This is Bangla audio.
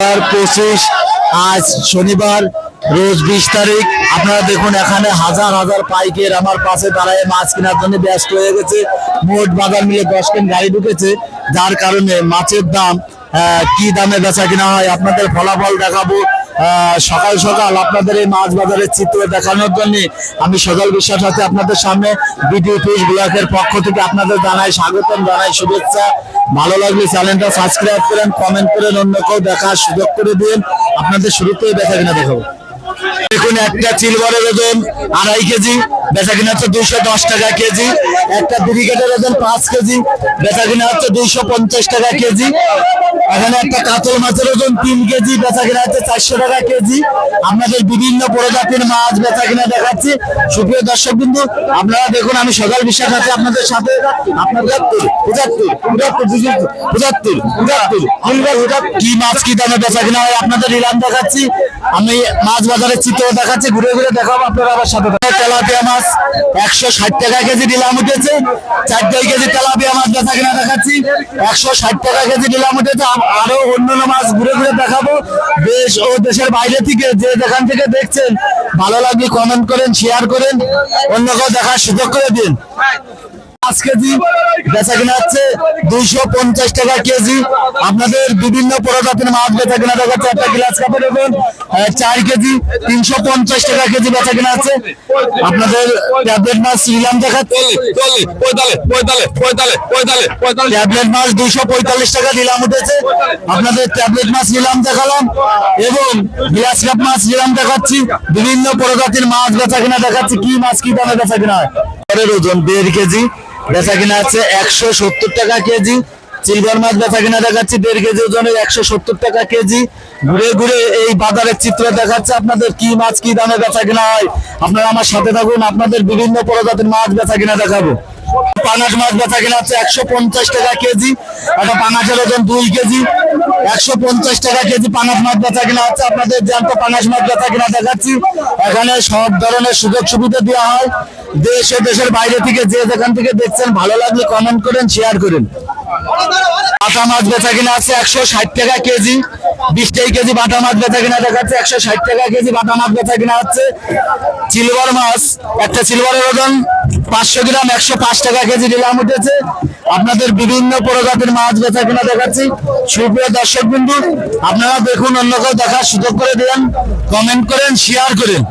পঁচিশ, আজ শনিবার, রোজ বিশ তারিখ। আপনারা দেখুন, এখানে হাজার হাজার পাইকের আমার পাশে দাঁড়ায়, মাছ কেনার জন্য ব্যস্ত হয়ে গেছে। মোট বাজার মিলে দশ কেন গাড়ি ঢুকেছে, যার কারণে মাছের দাম কি দামে বেচা কিনা হয়, আপনাদের ফলাফল দেখাবো। সকাল সকাল আপনাদের এই মাছ বাজারের চিত্র দেখানোর জন্য আমি সকাল বিশ্বাস আছে আপনাদের সামনে। বিডিও ফিস ব্লকের পক্ষ থেকে আপনাদের জানাই স্বাগতম, জানাই শুভেচ্ছা। ভালো লাগলে চ্যানেলটা সাবস্ক্রাইব করেন কমেন্ট করেন, অন্য কেউ দেখার সুযোগ করে দিন আপনাদের শুরুতেই দেখা কিনা দেখাবো। দেখুন, একটা চিলবারের ওজন আড়াই কেজি, বেচা কিনা হচ্ছে দুইশো দশ টাকা কেজি। একটা ব্রিগেডের ওজন পাঁচ কেজি, বেচা কিনা হচ্ছে দুইশো পঞ্চাশ টাকা কেজি। এখানে একটা কাতল মাছের ওজন তিন কেজি, বেচা কিনা হচ্ছে চারশো টাকা কেজি। আপনাদের বিভিন্ন প্রজাতির মাছ বেচা কিনা দেখাচ্ছি। সুপ্রিয় দর্শক বিন্দু, আপনারা দেখুন, আমি সকাল বিশ্বাস আছে আপনাদের সাথে। কি মাছ, কি দামে বেচা কিনা হয় আপনাদের নিলাম দেখাচ্ছি। আমি মাছ বাজারের চিত্র দেখাচ্ছি, ঘুরে ঘুরে দেখাবো আপনারা আবার সাথে। তেলাপিয়া মাছ, একশো ষাট টাকা কেজি নিলাম উঠেছে। চারটাই কেজি তেলাপিয়া মাছ বেচা কিনা দেখাচ্ছি। একশো ষাট টাকা কেজি নিলাম উঠেছে। আম- আরও অন্যান্য মাছ ঘুরে ঘুরে দেখাবো। দেশ ও দেশের বাইরে থেকে যে যেখান থেকে দেখছেন, ভালো লাগলে কমেন্ট করেন শেয়ার করেন অন্য কেউ দেখার সুযোগ করে দিন। পাঁচ কেজি বেচা কিনা হচ্ছে দুইশো পঞ্চাশ টাকা কেজি। আপনাদের বিভিন্ন প্রজাতির মাছ বেচা কিনা দেখাচ্ছে। একটা গ্লাস ওজন আহ, চার কেজি তিনশো পঞ্চাশ টাকা কেজি বেচা কিনা আছে। আপনাদের ট্যাবলেট মাছ নিলাম দেখাচ্ছে। ট্যাবলেট মাছ দুইশো পঁয়তাল্লিশ টাকা নিলাম উঠেছে। আপনাদের ট্যাবলেট মাছ নিলাম দেখালাম এবং গ্লাস কাপ মাছ নিলাম দেখাচ্ছি। বিভিন্ন প্রজাতির মাছ বেচা কিনা দেখাচ্ছি। কি মাছ কি দামে বেচা কিনা হয়? ওজন দেড় কেজি। বেচা কিনা আছে একশো সত্তর টাকা কেজি। সিলভার মাছ বেচা কিনা দেখাচ্ছি, দেড় কেজি ওজনের একশো সত্তর টাকা কেজি। ঘুরে ঘুরে এই বাজারের চিত্র দেখাচ্ছে, আপনাদের কি মাছ কি দামে বেচা কিনা হয়। আপনারা আমার সাথে থাকুন, আপনাদের বিভিন্ন প্রজাতির মাছ বেচা কিনা দেখাবো। পাঙাশ মাছ বেচা কিনা হচ্ছে একশো পঞ্চাশ টাকা কেজি। একটা পাঙাশের ওজন দুই কেজি। একশো পঞ্চাশ টাকা কেজি পাঙাশ মাছ বেচা কিনা হচ্ছে। আপনাদের জ্যান্ত পাঙাশ মাছ বেচা কিনা দেখাচ্ছি। এখানে সব ধরনের সুযোগ সুবিধা দেওয়া হয়। দেশ দেশের বাইরে থেকে যে যেখান থেকে দেখছেন, ভালো লাগলে কমেন্ট করেন শেয়ার করেন। বাটা মাছ বেচা কিনা আছে একশো ষাট টাকা কেজি। বিশটাই কেজি বাটা মাছ বেচা কিনা দেখাচ্ছে, একশো ষাট টাকা কেজি বাটা মাছ বেচা কিনা হচ্ছে। সিলভার মাছ, একটা সিলভারের ওজন পাঁচশো গ্রাম, একশো পাঁচ টাকা কেজি নিলাম উঠেছে। আপনাদের বিভিন্ন প্রজাতির মাছ বেচা কিনা দেখাচ্ছি। সুপ্রিয় দর্শক বিন্দু আপনারা দেখুন, অন্য কেউ দেখার সুযোগ করে দেন। কমেন্ট করেন শেয়ার করেন।